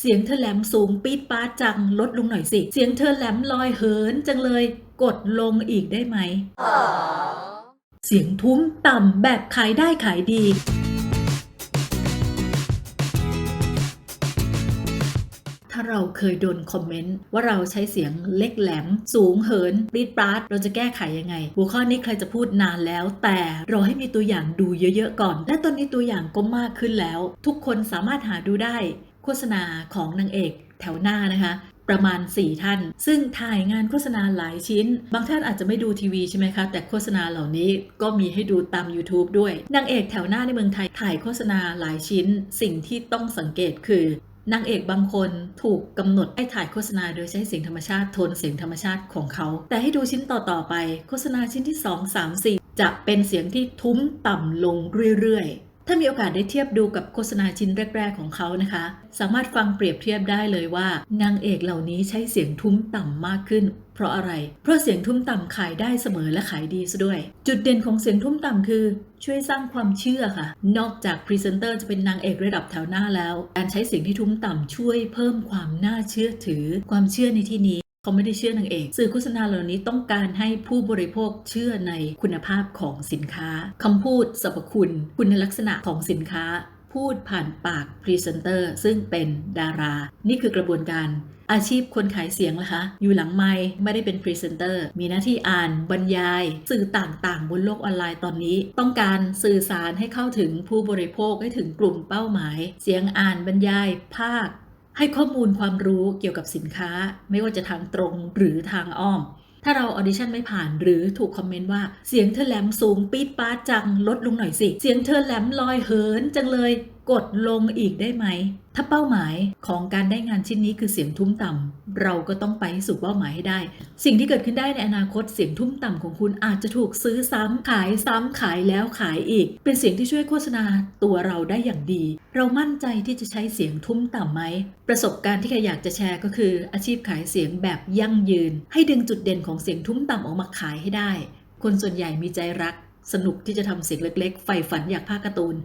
เสียงเธอแหลมสูงปี๊ดป๊าจังลดลงหน่อยสิ เสียงเธอแหลมลอยเหินจังเลย กดลงอีกได้ไหม เสียงทุ้มต่ำแบบขายได้ขายดี ถ้าเราเคยโดนคอมเมนต์ว่าเราใช้เสียงเล็กแหลม สูงเหินปรีดปราดเราจะแก้ไขยังไง หัวข้อนี้ใครจะพูดนานแล้ว แต่รอให้มีตัวอย่างดูเยอะๆก่อน และตอนนี้ตัวอย่างก็มากขึ้นแล้ว ทุกคนสามารถหาดูได้ โฆษณาของนางเอกแถวหน้านะคะประมาณ 4 ท่าน ซึ่งถ่ายงานโฆษณาหลายชิ้น บางท่านอาจจะไม่ดูทีวีใช่ไหมคะ แต่โฆษณาเหล่านี้ก็มีให้ดูตาม YouTube ด้วย นางเอกแถวหน้าในเมืองไทยถ่ายโฆษณาหลายชิ้น สิ่งที่ต้องสังเกตคือนางเอกบางคนถูกกำหนดให้ถ่ายโฆษณาโดยใช้เสียงธรรมชาติโทนเสียงธรรมชาติของเขา แต่ให้ดูชิ้นต่อ ๆ ไป โฆษณาชิ้นที่ 2 3 4 จะเป็นเสียงที่ทุ้มต่ำลงเรื่อยๆ ถ้ามีโอกาสได้เทียบดูกับโฆษณาชิ้นแรก ๆ ของเขานะคะ สามารถฟังเปรียบเทียบได้เลยว่านางเอกเหล่านี้ใช้เสียงทุ้มต่ำมากขึ้น เพราะอะไร เพราะเสียงทุ้มต่ำขายได้เสมอและขายดีซะด้วย จุดเด่นของเสียงทุ้มต่ำคือ ช่วยสร้างความเชื่อค่ะ นอกจากพรีเซนเตอร์จะเป็นนางเอกระดับแถวหน้าแล้ว การใช้เสียงที่ทุ้มต่ำช่วยเพิ่มความน่าเชื่อถือ ความเชื่อในที่นี้ เขาไม่ได้เชื่อนางเอก สื่อโฆษณาเหล่านี้ต้องการให้ผู้บริโภคเชื่อในคุณภาพของสินค้าคำพูดสรรพคุณ คุณลักษณะของสินค้า พูดผ่านปากพรีเซนเตอร์ซึ่งเป็นดารา นี่คือกระบวนการอาชีพคนขายเสียงล่ะคะ อยู่หลังไมค์ไม่ได้เป็นพรีเซนเตอร์ มีหน้าที่อ่านบรรยาย สื่อต่างๆ บนโลกออนไลน์ตอนนี้ ต้องการสื่อสารให้เข้าถึงผู้บริโภคให้ถึงกลุ่มเป้าหมาย เสียงอ่านบรรยาย ภาค ให้ข้อมูลความรู้เกี่ยวกับสินค้า ไม่ว่าจะทางตรงหรือทางอ้อม ถ้าเราออดิชั่นไม่ผ่านหรือถูกคอมเมนต์ว่าเสียงเธอแหลมสูงปี๊ดป๊าจังลดลงหน่อยสิ เสียงเธอแหลมลอยเหินจังเลย กดลงอีกได้ไหม ถ้าเป้าหมายของการได้งานชิ้นนี้คือเสียงทุ้มต่ำเราก็ต้องไปให้สู่เป้าหมายให้ได้ สิ่งที่เกิดขึ้นได้ในอนาคตเสียงทุ้มต่ำของคุณอาจจะถูกซื้อซ้ำขายซ้ำขายแล้วขายอีก เป็นเสียงที่ช่วยโฆษณาตัวเราได้อย่างดี เรามั่นใจที่จะใช้เสียงทุ้มต่ำไหม ประสบการณ์ที่ใครอยากจะแชร์ก็คือ อาชีพขายเสียงแบบยั่งยืน ให้ดึงจุดเด่นของเสียงทุ้มต่ำออกมาขายให้ได้ คนส่วนใหญ่มีใจรัก สนุกที่จะทำเสียงเล็กๆใฝ่ฝันอยากพากย์การ์ตูน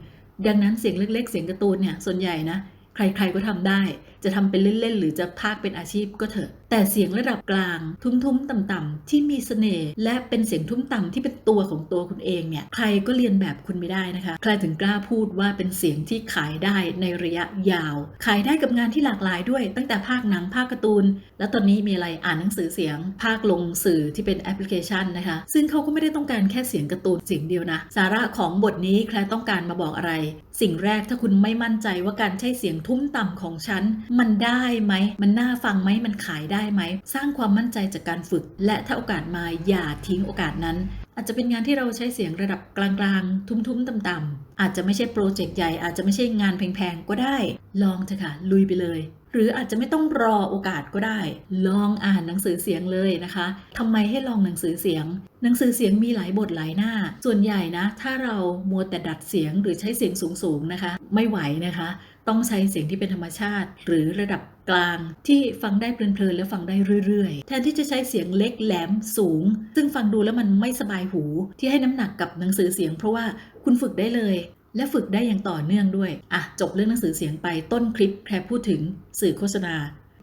ดังนั้นเสียงเล็ก ๆ เสียงการ์ตูนเนี่ยส่วนใหญ่นะใครๆก็ทำได้ จะทำเป็นเล่นๆหรือจะพากเป็นอาชีพก็เถอะ แต่เสียงระดับกลางทุ้มๆต่ำๆที่มีเสน่ห์และเป็นเสียงทุ้มต่ำที่เป็นตัวของตัวคุณเองเนี่ยใครก็เรียนแบบคุณไม่ได้นะคะ ใครถึงกล้าพูดว่าเป็นเสียงที่ขายได้ในระยะยาว ขายได้กับงานที่หลากหลายด้วย ตั้งแต่ภาคหนังภาคการ์ตูน แล้วตอนนี้มีอะไรอ่านหนังสือเสียง ภาคลงสื่อที่เป็นแอปพลิเคชันนะคะ ซึ่งเขาก็ไม่ได้ต้องการแค่เสียงการ์ตูนเสียงเดียวนะ สาระของบทนี้แคลร์ต้องการมาบอกอะไร สิ่งแรกถ้าคุณไม่มั่นใจว่าการใช้เสียงทุ้มต่ำของฉันมันได้ไหมมันน่าฟังไหมมันขายได้ไหม สร้างความมั่นใจจากการฝึก และถ้าโอกาสมาอย่าทิ้งโอกาสนั้น อาจจะเป็นงานที่เราใช้เสียงระดับกลางๆ ทุ้มๆต่ำๆอาจจะไม่ใช่โปรเจกต์ใหญ่อาจจะไม่ใช่งานแพงๆก็ได้ ลองเถอะค่ะลุยไปเลย หรืออาจจะไม่ต้องรอโอกาสก็ได้ ลองอ่านหนังสือเสียงเลยนะคะทำไมให้ลองหนังสือเสียง หนังสือเสียงมีหลายบทหลายหน้า ส่วนใหญ่นะ ถ้าเรามัวแต่ดัดเสียงหรือใช้เสียงสูงๆนะคะ ไม่ไหวนะคะ ต้องใช้เสียงที่เป็นธรรมชาติ หรือระดับกลางที่ฟังได้เพลินๆและฟังได้เรื่อยๆ แทนที่จะใช้เสียงเล็กแหลมสูง ซึ่งฟังดูแล้วมันไม่สบายหู ที่ให้น้ำหนักกับหนังสือเสียง เพราะว่าคุณฝึกได้เลย และฝึกได้อย่างต่อเนื่องด้วยอะจบเรื่องหนังสือเสียงไปต้นคลิปแคร์พูดถึงสื่อโฆษณา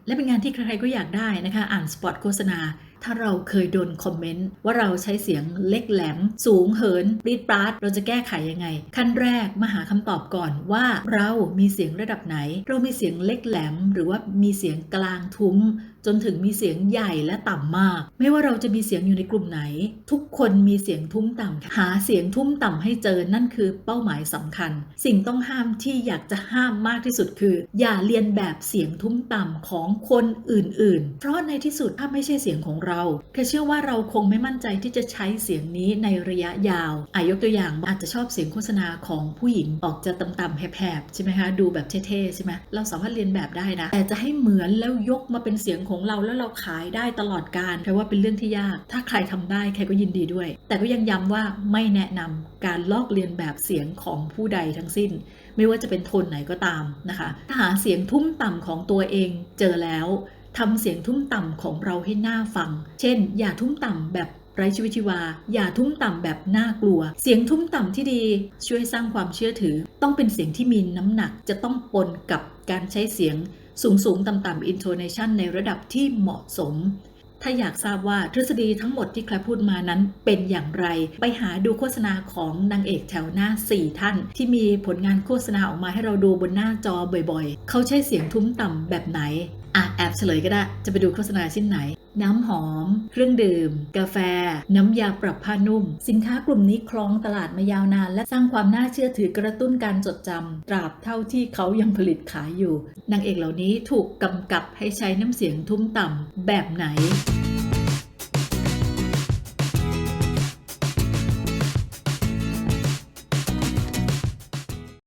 และเป็นงานที่ใครๆก็อยากได้นะคะ อ่านสปอตโฆษณา ถ้าเราเคยโดนคอมเมนต์ว่าเราใช้เสียงเล็กแหลม สูงเหินรีดปราดเราจะแก้ไขยังไง ขั้นแรกมาหาคำตอบก่อนว่าเรามีเสียงระดับไหน เรามีเสียงเล็กแหลม หรือว่ามีเสียงกลางทุ้มจนถึงมีเสียงใหญ่และต่ำมาก ไม่ว่าเราจะมีเสียงอยู่ในกลุ่มไหน ทุกคนมีเสียงทุ้มต่ำหาเสียงทุ้มต่ำให้เจอนั่นคือเป้าหมายสำคัญ สิ่งต้องห้ามที่อยากจะห้ามมากที่สุดคือ อย่าเรียนแบบเสียงทุ้มต่ำของคนอื่น ๆ เพราะในที่สุดถ้าไม่ใช่เสียงของเราแค่เชื่อว่าเราคงไม่มั่นใจที่จะใช้เสียงนี้ในระยะยาวอายกตัวอย่างอาจจะชอบเสียงโฆษณาของผู้หญิงออกจะต่ำๆแหบๆใช่ไหมคะดูแบบเท่ๆใช่ไหมเราสามารถเรียนแบบได้นะแต่จะให้เหมือนแล้วยกมาเป็นเสียงของเราแล้วเราขายได้ตลอดการแปลว่าเป็นเรื่องที่ยาก ถ้าใครทำได้ใครก็ยินดีด้วย แต่ก็ยังย้ำว่าไม่แนะนำการลอกเลียนแบบเสียงของผู้ใดทั้งสิ้น ไม่ว่าจะเป็นโทนไหนก็ตามนะคะถ้าหาเสียงทุ้มต่ำของตัวเองเจอแล้วทำเสียงทุ้มต่ำของเราให้น่าฟัง เช่น อย่าทุ้มต่ำแบบไร้ชีวิตชีวา อย่าทุ้มต่ำแบบน่ากลัว เสียงทุ้มต่ำที่ดี ช่วยสร้างความเชื่อถือ ต้องเป็นเสียงที่มีน้ำหนัก จะต้องปนกับการใช้เสียง สูงสูงต่ำต่ำ intonation ในระดับที่เหมาะสม ถ้าอยากทราบว่าทฤษฎีทั้งหมดที่แคลพูดมานั้นเป็นอย่างไร ไปหาดูโฆษณาของนางเอกแถวหน้า 4 ท่าน ที่มีผลงานโฆษณาออกมาให้เราดูบนหน้าจอบ่อยๆ เขาใช้เสียงทุ้มต่ำแบบไหนอะแอบเฉลยก็ได้ จะไปดูโฆษณาชิ้นไหน น้ำหอม เครื่องดื่ม กาแฟ น้ำยาปรับผ้านุ่ม สินค้ากลุ่มนี้ครองตลาดมายาวนาน และสร้างความน่าเชื่อถือกระตุ้นการจดจำตราบเท่าที่เขายังผลิตขายอยู่นางเอกเหล่านี้ถูกกำกับให้ใช้น้ำเสียงทุ้มต่ำแบบไหน